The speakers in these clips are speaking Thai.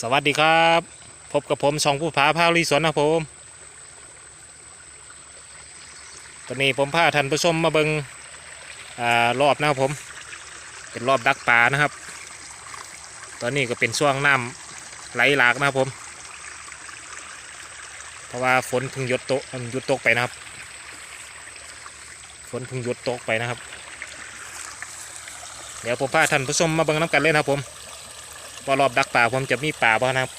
สวัสดีครับ พบกับผมช่องผู้ผาพาวรีสวนนะผมตอนนี้ผมพาท่านผู้ชมมาเบิงอ่ารอบนะครับผม เป็นรอบดักปลานะครับ ตอนนี้ก็เป็นช่วงน้ำไหลหลากนะครับผม เพราะว่าฝนเพิ่งหยดตกหยุดตกไปนะครับ ฝนเพิ่งหยุดตกไปนะครับ เดี๋ยวผมพาท่านผู้ชมมาเบิ่งน้ำกันเลยนะครับผม ว่ารอบดักป่าผมจะมีป่าบ่นะครับ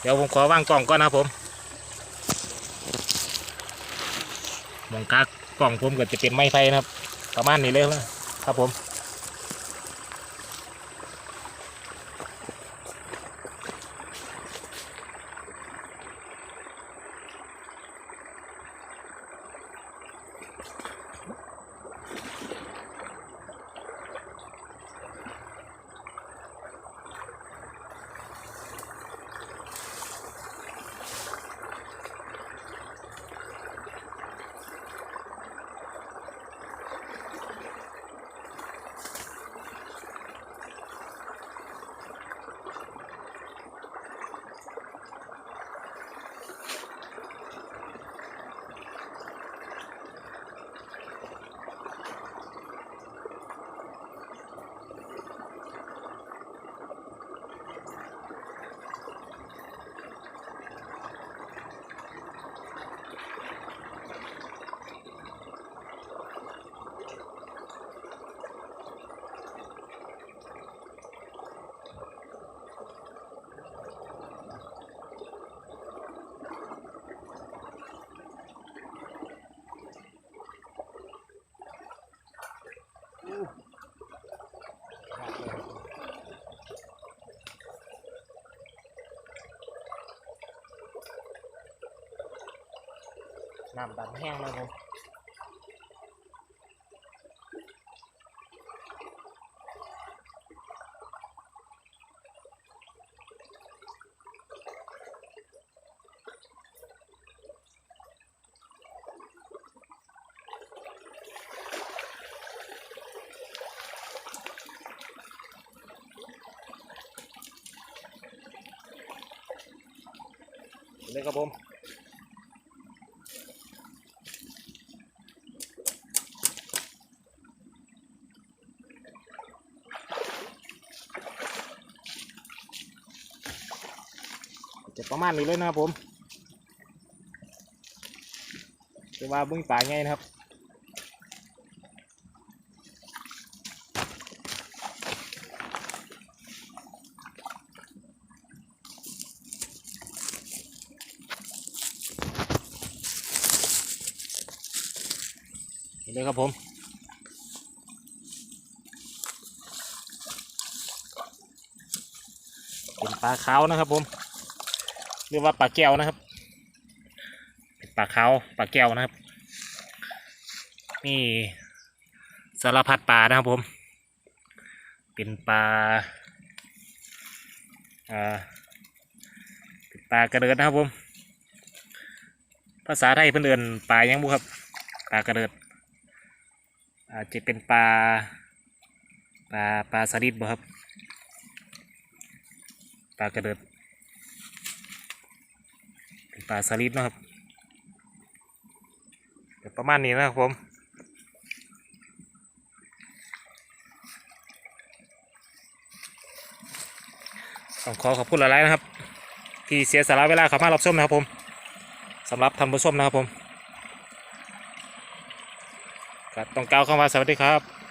เดี๋ยวผมขอวางกล่องก่อนนะผมมองกากกล่องผมก็จะเป็นไม้ไฟนะครับ ประมาณนี้เลยนะครับผม น้ำดันแห้งแล้วผมเลยครับผม จะประมาณนี้เลยนะครับผมจะว่าบึ้งป่าไงนะครับนี่เลยครับผมเป็นปลาขาวนะครับผม เรียกว่าปลาแก้วนะครับเป็นปลาขาวปลาแก้วนะครับ นี่สารพัดปลานะครับผม เป็นปลาอ่าเป็นปลากระเดิดนะครับผม ภาษาไทยเพื่อนเอินปลายังบุครับปลากระเดิดอาจจะเป็นปลาปลาปลาสลิดบ่ครับปลากระเดิดาสลิดนะครับเดี๋ยวประมาณนี้นะครับผมต้องขอขอบคุณหลายๆนะครับ ที่เสียสาระเวลาเข้ามารับชมนะครับผมสำหรับท่านผู้ชมนะครับผมก็ต้องกล่าวคำว่าสวัสดีครับ